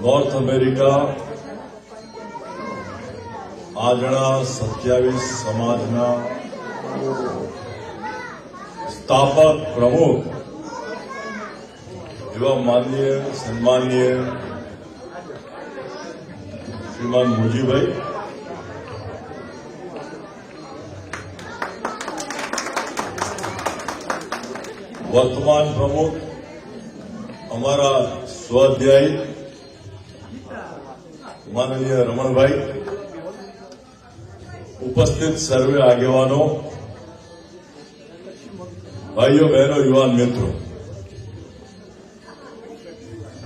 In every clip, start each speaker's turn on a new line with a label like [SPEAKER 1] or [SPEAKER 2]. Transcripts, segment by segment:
[SPEAKER 1] North America આજના સત્યાવીસ સમાજના સ્થાપક પ્રમુખ એવા માનનીય સન્માનીય શ્રીમાન મુજીભાઈ વર્તમાન પ્રમુખ, અમારા સ્વાધ્યાય માનનીય રમણભાઈ, ઉપસ્થિત સર્વે આગેવાનો, ભાઈઓ, બહેનો, યુવાન મિત્રો.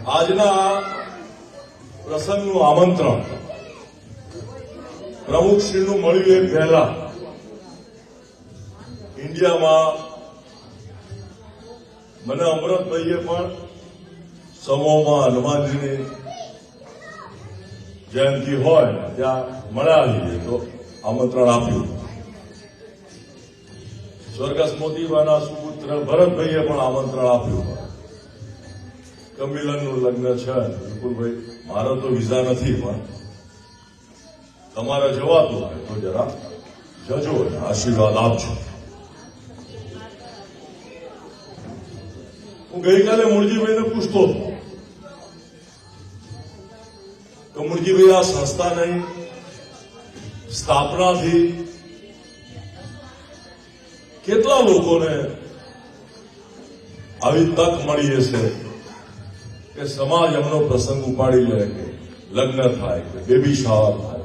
[SPEAKER 1] આજના પ્રસંગનું આમંત્રણ પ્રમુખશ્રીનું મળ્યું એ પહેલા. ઇન્ડિયામાં મને અમૃતભાઈએ પણ સમૂહમાં હનુમાનજીની જયંતિ હોય ત્યાં મળ્યા લઈએ તો આમંત્રણ આપ્યું. સ્વર્ગસ્થ મોતીબાના સુપુત્ર ભરતભાઈએ પણ આમંત્રણ આપ્યું. કમિલનનું લગ્ન છે, વિપુલભાઈ, મારો તો વિઝા નથી, પણ તમારે જવાતું હોય, તો જરા જજો આશીર્વાદ આપજો. હું ગઈકાલે મુરજીભાઈને પૂછતો તો મુરજીભાઈ, આ સંસ્થાની સ્થાપનાથી કેટલા લોકોને આવી તક મળી હશે કે સમાજ એમનો પ્રસંગ ઉપાડી લે કે લગ્ન થાય, કે બેબી શાવર થાય.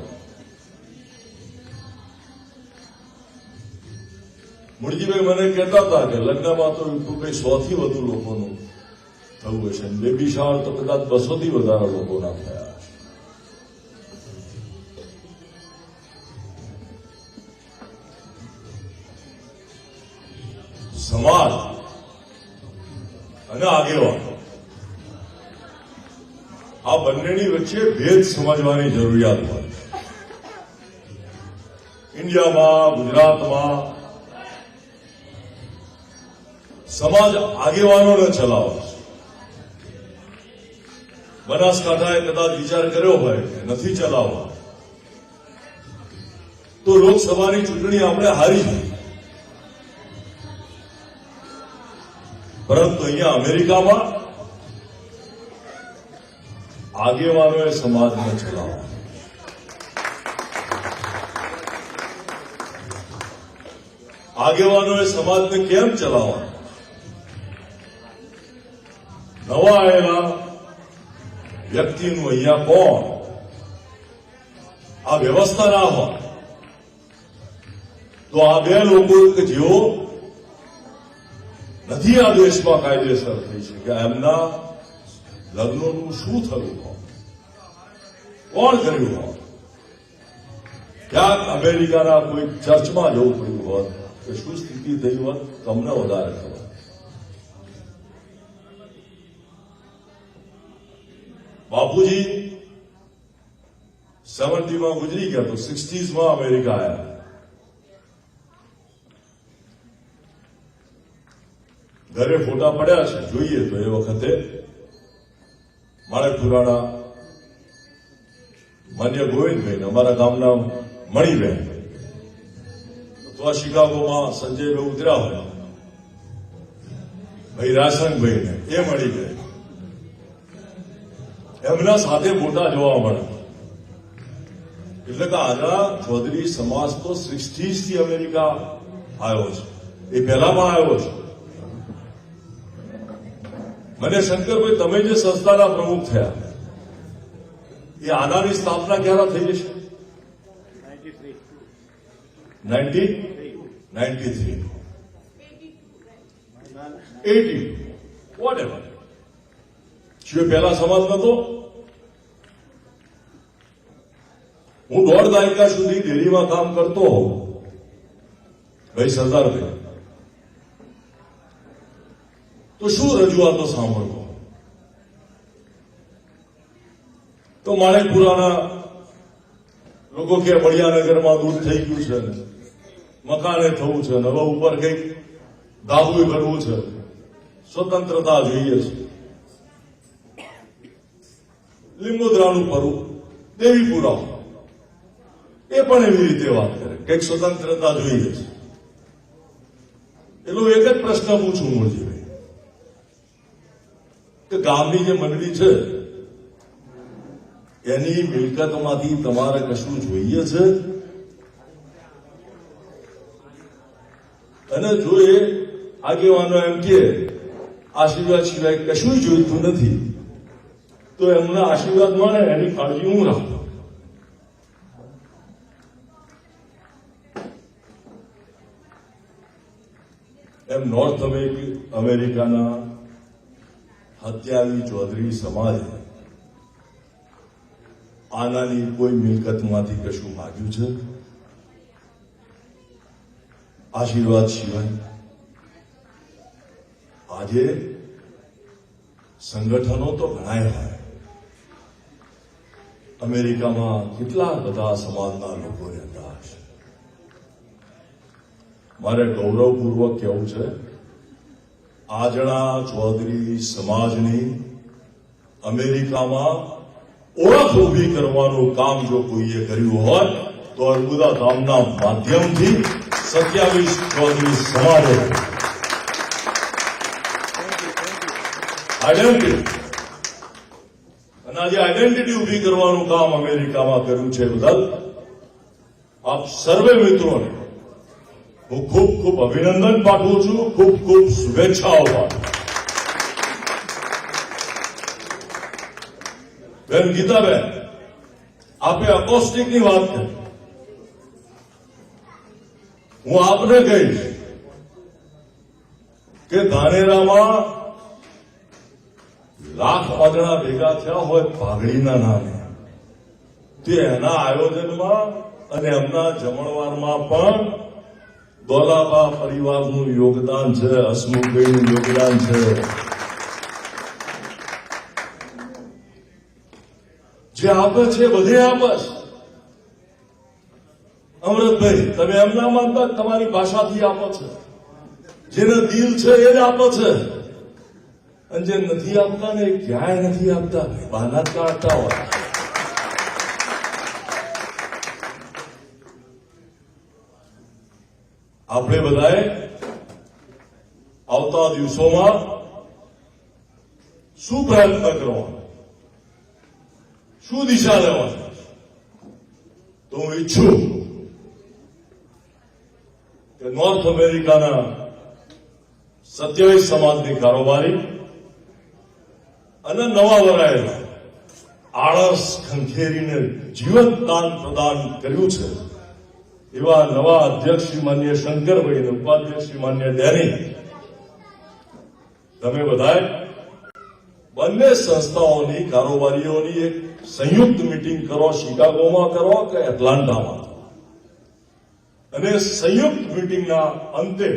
[SPEAKER 1] મુરજીભાઈ મને કહેતા હતા કે લગ્નમાં તો કઈ સો થી વધુ લોકોનું થયું હશે બેબી શાળ તો કદાચ બસો થી વધારે લોકોના થયા સમાજ અને આગેવાન. આ બંનેની વચ્ચે ભેદ સમજવાની જરૂરિયાત હોય. ઇન્ડિયામાં, ગુજરાતમાં સમાજ આગેવાનોને ચલાવે. છે બનાસકાંઠાએ કદાચ વિચાર કર્યો હોય કે નથી ચલાવવા. તો લોકસભાની ચૂંટણી આપણે હારી જઈએ પરંતુ અહીંયા અમેરિકામાં આગેવાનોએ સમાજને ચલાવવા આગેવાનોએ સમાજને કેમ ચલાવવા? નવા આવેલા વ્યક્તિનું અહીંયા કોણ આ વ્યવસ્થા ના હોય તો આ બે લોકો કે જેઓ નથી આ દેશમાં કાયદેસર થઈ છે કે એમના લગ્નોનું શું થયું હોય કોણ કર્યું હોય ક્યાંક અમેરિકાના કોઈ ચર્ચમાં જવું પડ્યું હોત કે શું સ્થિતિ થઈ હોત તમને વધારે ખબર સેવન્ટીમાં ગુજરી ગયા તો સિક્સટીઝમાં અમેરિકા આવ્યા ઘરે ફોટા પડ્યા છે જોઈએ તો એ વખતે માણેકપુરાના માન્ય ગોવિંદભાઈ અમારા ગામના મણિબેન તો આ શિકાગોમાં સંજયભાઈ ઉતર્યા હોય ભાઈ રાસંગભાઈ ને એ મળી ગયા એમના સાથે ફોટા જોવા મળે એટલે કે આના ચૌધરી સમાજ તો સિક્સટીઝથી અમેરિકા આવ્યો છે. એ પહેલા પણ આવ્યો છે. મને શંકરભાઈ, તમે જે સંસ્થાના પ્રમુખ થયા, એ આનાની સ્થાપના ક્યારે થઈ જશે? Ninety ninety three. At. Whatever પહેલા સમાજ નતો? હું દોઢ દાયકા સુધી ડેરીમાં કામ કરતો હોઉં. ભાઈ સરદારભાઈ તો શું રજૂઆતો સાંભળતો? તો માણેકપુરાના લોકો કે બળિયાનગરમાં દૂધ થઈ ગયું છે ને મકાને થવું છે ને હવે ઉપર કંઈક દાવું કરવું છે. સ્વતંત્રતા જોઈએ છે. લીંબોદરાનું પરું દેવીપુરા એ પણ એવી રીતે વાત કરે. કંઈક સ્વતંત્રતા જોઈએ છે. એટલો એક જ પ્રશ્ન પૂછું મોરજીભાઈ. કે ગામની જે મંડળી છે, એની મિલકતમાંથી તમારે કશું જોઈએ છે? અને જો એ આગેવાનો એમ કે આશીર્વાદ સિવાય કશું જોઈતું નથી, તો એમના આશીર્વાદ મળે, એની કાળજી હું રાખું. એમ નોર્થ અમેરિ- અમેરિકાના હત્યાવી ચૌધરી સમાજે આનાની કોઈ મિલકતમાંથી કશું માગ્યું છે? આશીર્વાદ સિવાય? આજે સંગઠનો તો ઘણાય હોય. અમેરિકામાં કેટલા બધા સમાજના લોકો રહેતા હશે મારે ગૌરવપૂર્વક કહેવું છે આજણા ચૌધરી સમાજની અમેરિકામાં ઓળખ ઊભી કરવાનું કામ જો કોઈએ કર્યું હોય, તો અર્બુદા ધામના માધ્યમથી સત્યાવીસ ચૌધરી સમાજે. આઈડેન્ટિટી અને આજે આઈડેન્ટિટી ઊભી કરવાનું કામ અમેરિકામાં કર્યું છે, બદલ આપ સર્વે મિત્રોને હું ખૂબ ખૂબ અભિનંદન પાઠવું છું. ખૂબ ખૂબ શુભેચ્છાઓ પાઠવું. બેન, ગીતાબેન, આપે અકોસ્ટિકની વાત કરી. હું આપને કહીશ કે ધાનેરામાં લાખ વાદળા ભેગા થયા હોય પાઘડીના નામે. તે એના આયોજનમાં અને એમના જમણવારમાં પણ દોલાબા પરિવારનું યોગદાન છે, હસમુખભાઈનું યોગદાન છે. જે આપે છે, બધે આપે છે. અમૃતભાઈ, તમે એમ ના માનતા તમારી ભાષાથી આપો છે? જેને દિલ છે, એ જ આપે છે. અને જે નથી આપતા ને ક્યાંય નથી આપતા બહાના કાઢતા હોય. આપણે બધાએ આવતા દિવસોમાં શું પ્રયત્ન કરવાનો? શું દિશા લેવાની? તો હું ઈચ્છું કે નોર્થ અમેરિકાના સત્યાવીસ સમાજની કારોબારી અને નવા વરાયેલા આળસ ખંખેરીને જીવન દાન પ્રદાન કર્યું છે. એવા નવા અધ્યક્ષ શ્રી માન્ય શંકરભાઈ અને ઉપાધ્યક્ષ શ્રી માન્ય ડેની તમે બધાએ બંને સંસ્થાઓની કારોબારીઓની એક સંયુક્ત મિટિંગ કરો, શિકાગોમાં કરો કે એટલાન્ટામાં. અને સંયુક્ત મિટિંગના અંતે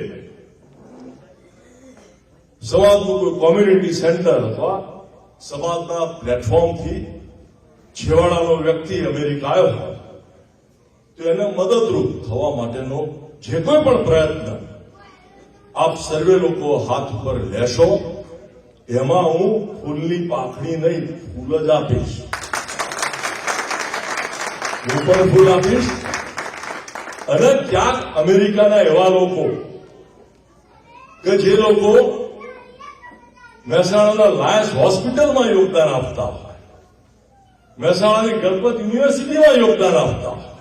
[SPEAKER 1] સમાજનું કોઈ કોમ્યુનિટી સેન્ટર અથવા સમાજના પ્લેટફોર્મથી છેવાડાનો વ્યક્તિ અમેરિકા આવ્યો. તો એને મદદરૂપ થવા માટેનો જે કોઈ પણ પ્રયત્ન આપ સર્વે લોકો હાથ ઉપર લેશો, એમાં હું ફૂલની પાખડી નહીં, ફૂલ જ આપીશ. હું પણ ફૂલ આપીશ. અને ક્યાંક અમેરિકાના એવા લોકો કે જે લોકો મહેસાણાના લાયન્સ હોસ્પિટલમાં યોગદાન આપતા હોય, મહેસાણાની ગણપત યુનિવર્સિટીમાં યોગદાન આપતા હોય.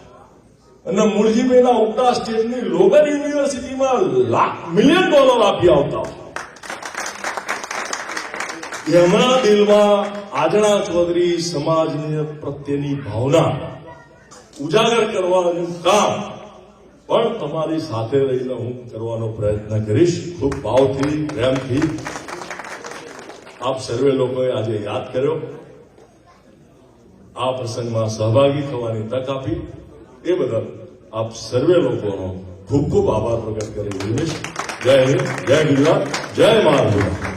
[SPEAKER 1] અને મૂળજીભાઈના ઉગતા સ્ટેટની લોગન યુનિવર્સિટીમાં લાખ મિલિયન ડોલર આપી આવતા. એમના દિલમાં આજના ચૌધરી સમાજની પ્રત્યેની ભાવના. ઉજાગર કરવાનું કામ. પણ તમારી સાથે રહીને હું કરવાનો પ્રયત્ન કરીશ. ખૂબ ભાવથી, પ્રેમથી. આપ સર્વે લોકોએ આજે યાદ કર્યો. આ પ્રસંગમાં સહભાગી થવાની તક આપી. એ બદલ આપ સર્વે લોકોનો ખૂબ ખૂબ આભાર પ્રગટ કરી દઈશ જય હિન્દ, જય ગુજરાત, જય મહારાષ્ટ્ર